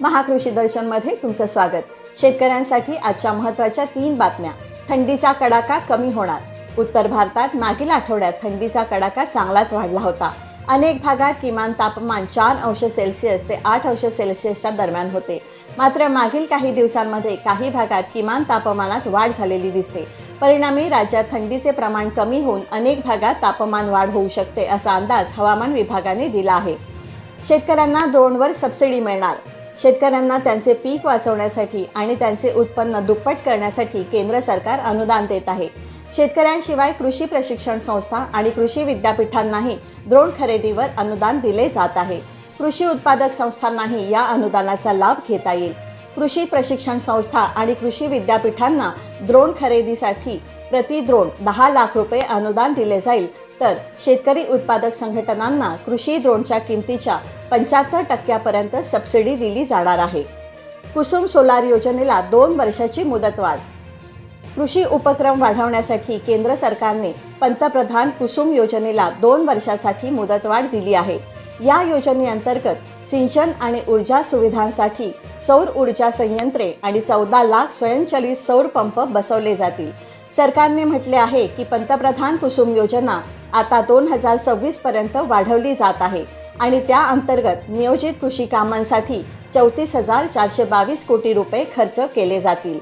महाकृषी दर्शनमध्ये तुमचं स्वागत. शेतकऱ्यांसाठी आजच्या महत्त्वाच्या तीन बातम्या. थंडीचा कडाका कमी होणार. उत्तर भारतात मागील आठवड्यात थंडीचा कडाका चांगलाच वाढला होता. अनेक भागात किमान तापमान चार अंश सेल्सिअस ते आठ अंश सेल्सिअसच्या दरम्यान होते. मात्र मागील काही दिवसांमध्ये काही भागात किमान तापमानात वाढ झालेली दिसते. परिणामी राज्यात थंडीचे प्रमाण कमी होऊन अनेक भागात तापमान वाढ होऊ शकते असा अंदाज हवामान विभागाने दिला आहे. शेतकऱ्यांना दोनवर सबसिडी मिळणार. शेतकऱ्यांना त्यांचे पीक वाचवण्यासाठी आणि त्यांचे उत्पन्न दुप्पट करण्यासाठी केंद्र सरकार अनुदान देत आहे. शेतकऱ्यांशिवाय कृषी प्रशिक्षण संस्था आणि कृषी विद्यापीठांनाही द्रोण खरेदीवर अनुदान दिले जात आहे. कृषी उत्पादक संस्थांनाही या अनुदानाचा लाभ घेता येईल. कृषी प्रशिक्षण संस्था आणि कृषी विद्यापीठांना द्रोण खरेदीसाठी प्रति द्रोण दहा लाख रुपये अनुदान दिले जाईल. तर शेतकरी उत्पादक संघटनांना कृषी द्रोणच्या किमतीच्या पंच्याहत्तर टक्क्यापर्यंत सबसिडी दिली जाणार आहे. कुसुम सोलार योजनेला दोन वर्षाची मुदतवाढ. कृषी उपक्रम वाढवण्यासाठी केंद्र सरकारने पंतप्रधान कुसुम योजनेला दोन वर्षासाठी मुदतवाढ दिली आहे. या योजनेअंतर्गत सिंचन आणि ऊर्जा सुविधांसाठी सौर ऊर्जा संयंत्रे आणि चौदा लाख स्वयंचलित सौर पंप बसवले जातील. सरकारने म्हटले आहे की पंतप्रधान कुसुम योजना आता दोन हजार सव्वीस पर्यंत वाढवली जात आहे आणि त्या अंतर्गत नियोजित कृषी कामांसाठी चौतीस हजार चारशे बावीस कोटी रुपये खर्च केले जातील.